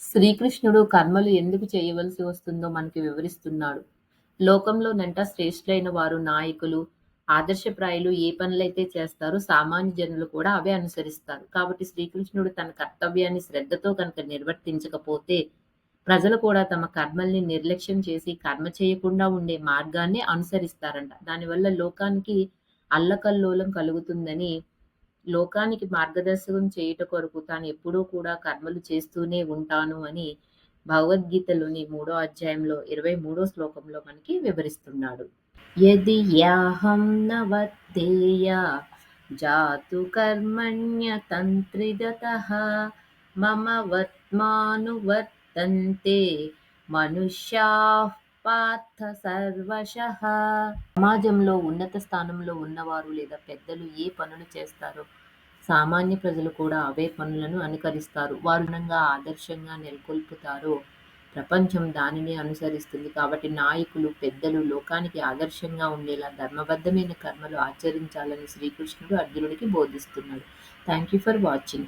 శ్రీకృష్ణుడు కర్మలు ఎందుకు చేయవలసి వస్తుందో మనకి వివరిస్తున్నాడు. లోకంలో నంట శ్రేష్ఠులైన వారు, నాయకులు, ఆదర్శప్రాయులు ఏ పనులైతే చేస్తారో సామాన్య జనులు కూడా అవే అనుసరిస్తారు. కాబట్టి శ్రీకృష్ణుడు తన కర్తవ్యాన్ని శ్రద్ధతో కనుక నిర్వర్తించకపోతే ప్రజలు కూడా తమ కర్మల్ని నిర్లక్ష్యం చేసి కర్మ చేయకుండా ఉండే మార్గాన్ని అనుసరిస్తారంట. దానివల్ల లోకానికి అల్లకల్లోలం కలుగుతుందని లోకానికి మార్గదర్శకం చేయుట కొరకు తాను ఎప్పుడూ కూడా కర్మలు చేస్తూనే ఉంటాను అని భగవద్గీతలోని మూడో అధ్యాయంలో ఇరవై మూడో శ్లోకంలో మనకి వివరిస్తున్నాడు. యది యాహం న వర్తేయ జాతు కర్మణ్యతంత్రిగత మమ వర్త్మానువర్తంతే మనుష్యా పార్థ సర్వశ. సమాజంలో ఉన్నత స్థానంలో ఉన్నవారు లేదా పెద్దలు ఏ పనులు చేస్తారో సామాన్య ప్రజలు కూడా అవే పనులను అనుకరిస్తారు. వారు ఆదర్శంగా నెలకొల్పుతారో ప్రపంచం దానిని అనుసరిస్తుంది. కాబట్టి నాయకులు పెద్దలు లోకానికి ఆదర్శంగా ఉండేలా ధర్మబద్ధమైన కర్మలు ఆచరించాలని శ్రీకృష్ణుడు అర్జునుడికి బోధిస్తున్నాడు. Thank you for watching